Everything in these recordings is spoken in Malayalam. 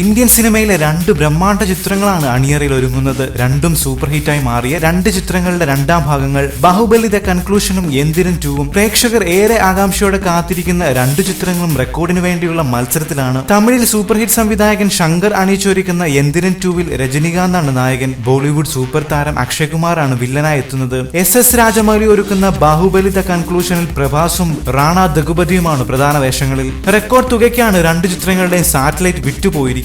ഇന്ത്യൻ സിനിമയിലെ രണ്ട് ബ്രഹ്മാണ്ഡ ചിത്രങ്ങളാണ് അണിയറയിൽ ഒരുങ്ങുന്നത്. രണ്ടും സൂപ്പർ ഹിറ്റായി മാറിയ രണ്ട് ചിത്രങ്ങളുടെ രണ്ടാം ഭാഗങ്ങൾ ബാഹുബലി ദ കൺക്ലൂഷനും എന്തിനും ടൂവും പ്രേക്ഷകർ ഏറെ ആകാംക്ഷയോടെ കാത്തിരിക്കുന്ന രണ്ട് ചിത്രങ്ങളും റെക്കോർഡിന് വേണ്ടിയുള്ള മത്സരത്തിലാണ്. തമിഴിൽ സൂപ്പർ ഹിറ്റ് സംവിധായകൻ ശങ്കർ അണിയിച്ചൊരുക്കുന്ന എന്തിരൻ ടൂവിൽ രജനികാന്താണ് നായകൻ. ബോളിവുഡ് സൂപ്പർ താരം അക്ഷയ് കുമാറാണ് വില്ലനായി എത്തുന്നത്. എസ് എസ് രാജമൗലി ഒരുക്കുന്ന ബാഹുബലി ദ കൺക്ലൂഷനിൽ പ്രഭാസും റാണ ദഗുപതിയുമാണ് പ്രധാന വേഷങ്ങളിൽ. റെക്കോർഡ് തുകയ്ക്കാണ് രണ്ട് ചിത്രങ്ങളുടെയും സാറ്റലൈറ്റ്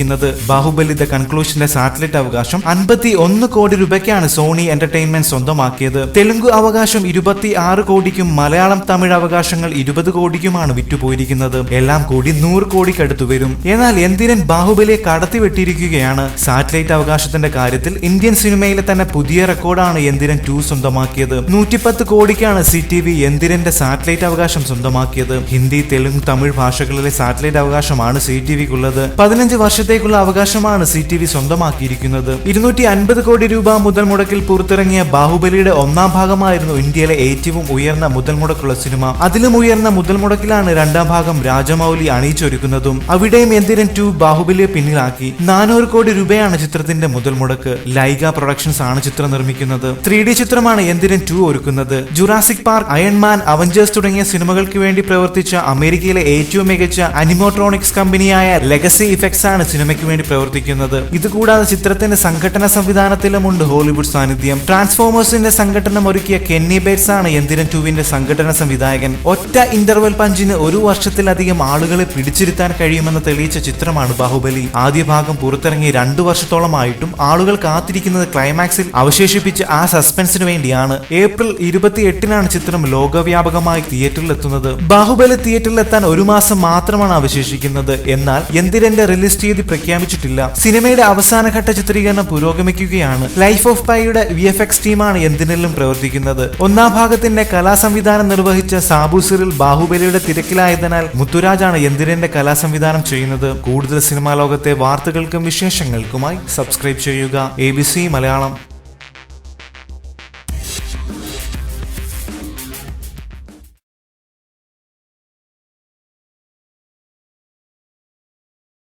വിറ്റുപോയിരിക്കുന്നത് ബാഹുബലി ദ കൺക്ലൂഷന്റെ സാറ്റലൈറ്റ് അവകാശം അൻപത്തി ഒന്ന് കോടി രൂപയ്ക്കാണ് സോണി എന്റർടൈൻമെന്റ് സ്വന്തമാക്കിയത്. തെലുങ്ക് അവകാശം ഇരുപത്തി ആറ് കോടിക്കും മലയാളം തമിഴ് അവകാശങ്ങൾ ഇരുപത് കോടിക്കുമാണ് വിറ്റുപോയിരിക്കുന്നത്. എല്ലാം കൂടി നൂറ് കോടിക്കടുത്തു വരും. എന്നാൽ എന്തിനൻ ബാഹുബലിയെ കടത്തിവെട്ടിയിരിക്കുകയാണ്? സാറ്റലൈറ്റ് അവകാശത്തിന്റെ കാര്യത്തിൽ ഇന്ത്യൻ സിനിമയിലെ തന്നെ പുതിയ റെക്കോർഡാണ് എന്തിരൻ ടു സ്വന്തമാക്കിയത്. നൂറ്റിപ്പത്ത് കോടിക്കാണ് സി ടി വി എന്തിരന്റെ സാറ്റലൈറ്റ് അവകാശം സ്വന്തമാക്കിയത്. ഹിന്ദി തെലുങ്ക് തമിഴ് ഭാഷകളിലെ സാറ്റലൈറ്റ് അവകാശമാണ് സി ടി വിക്കുള്ളത് പതിനഞ്ച് വർഷത്തേക്കുള്ള അവകാശമാണ് സി ടി വി സ്വന്തമാക്കിയിരിക്കുന്നത്. ഇരുന്നൂറ്റി അൻപത് കോടി രൂപ മുതൽ മുടക്കിൽ പുറത്തിറങ്ങിയ ബാഹുബലിയുടെ ഒന്നാം ഭാഗമായിരുന്നു ഇന്ത്യയിലെ ഏറ്റവും ഉയർന്ന മുതൽ മുടക്കുള്ള സിനിമ. അതിലും ഉയർന്ന മുതൽ മുടക്കിലാണ് രണ്ടാം ഭാഗം രാജമൗലി അണിയിച്ചൊരുക്കുന്നതും. അവിടെയും എന്തിരൻ ടു ബാഹുബലിയെ പിന്നിലാക്കി. നാനൂറ് കോടി രൂപയാണ് ചിത്രത്തിന്റെ മുതൽ മുടക്ക്. ലൈഗ പ്രൊഡക്ഷൻസ് ആണ് ചിത്രം നിർമ്മിക്കുന്നത്. ത്രീ ഡി ചിത്രമാണ് എന്തിരൻ ടു ഒരുക്കുന്നത്. Jurassic Park Iron Man Avengers തുടങ്ങിയ സിനിമകൾക്ക് വേണ്ടി പ്രവർത്തിച്ച അമേരിക്കയിലെ ഏറ്റവും മികച്ച അനിമോട്രോണിക്സ് കമ്പനിയായ ലെഗസി ഇഫക്ട്സ് ആണ് സിനിമയ്ക്ക് വേണ്ടി പ്രവർത്തിക്കുന്നത്. ഇതുകൂടാതെ ചിത്രത്തിന്റെ സംഘടന സംവിധാനത്തിലുമുണ്ട് ഹോളിവുഡ് സാന്നിധ്യം. ട്രാൻസ്ഫോമേഴ്സിന്റെ സംഘടന ഒരുക്കിയ കെന്നി ബേറ്റ്സ് ആണ് എന്തിരൻ ടുവിന്റെ സംഘടന സംവിധായകൻ. ഒറ്റ ഇന്റർവെൽ പഞ്ചിന് ഒരു വർഷത്തിലധികം ആളുകളെ പിടിച്ചിരുത്താൻ കഴിയുമെന്ന് തെളിയിച്ച ചിത്രമാണ് ബാഹുബലി. ആദ്യ ഭാഗം പുറത്തിറങ്ങി രണ്ടു വർഷത്തോളമായിട്ടും ആളുകൾ കാത്തിരിക്കുന്നത് ക്ലൈമാക്സിൽ അവശേഷിപ്പിച്ച് ആ സസ്പെൻസിന് വേണ്ടിയാണ്. ഏപ്രിൽ ഇരുപത്തി എട്ടിനാണ് ചിത്രം ലോകവ്യാപകമായി തിയേറ്ററിൽ എത്തുന്നത് ബാഹുബലി തിയേറ്ററിൽ എത്താൻ ഒരു മാസം മാത്രമാണ് അവശേഷിക്കുന്നത്. എന്നാൽ എന്തിരന്റെ റിലീസ് തീയതി പ്രഖ്യാപിച്ചിട്ടില്ല. സിനിമയുടെ അവസാനഘട്ട ചിത്രീകരണം പുരോഗമിക്കുകയാണ്. ലൈഫ് ഓഫ് പൈയുടെ വി എഫ് എക്സ് ടീമാണ് എന്തിനെല്ലാം പ്രവർത്തിക്കുന്നത്? ഒന്നാം ഭാഗത്തിന്റെ കലാസംവിധാനം നിർവഹിച്ച സാബു സിറിൽ ബാഹുബലിയുടെ തിരക്കിലായതിനാൽ മുത്തുരാജാണ് എന്തിരന്റെ കലാസംവിധാനം ചെയ്യുന്നത്? കൂടുതൽ സിനിമാ ലോകത്തെ വാർത്തകൾക്കും വിശേഷങ്ങൾക്കുമായി സബ്സ്ക്രൈബ് ചെയ്യുക. എ മലയാളം.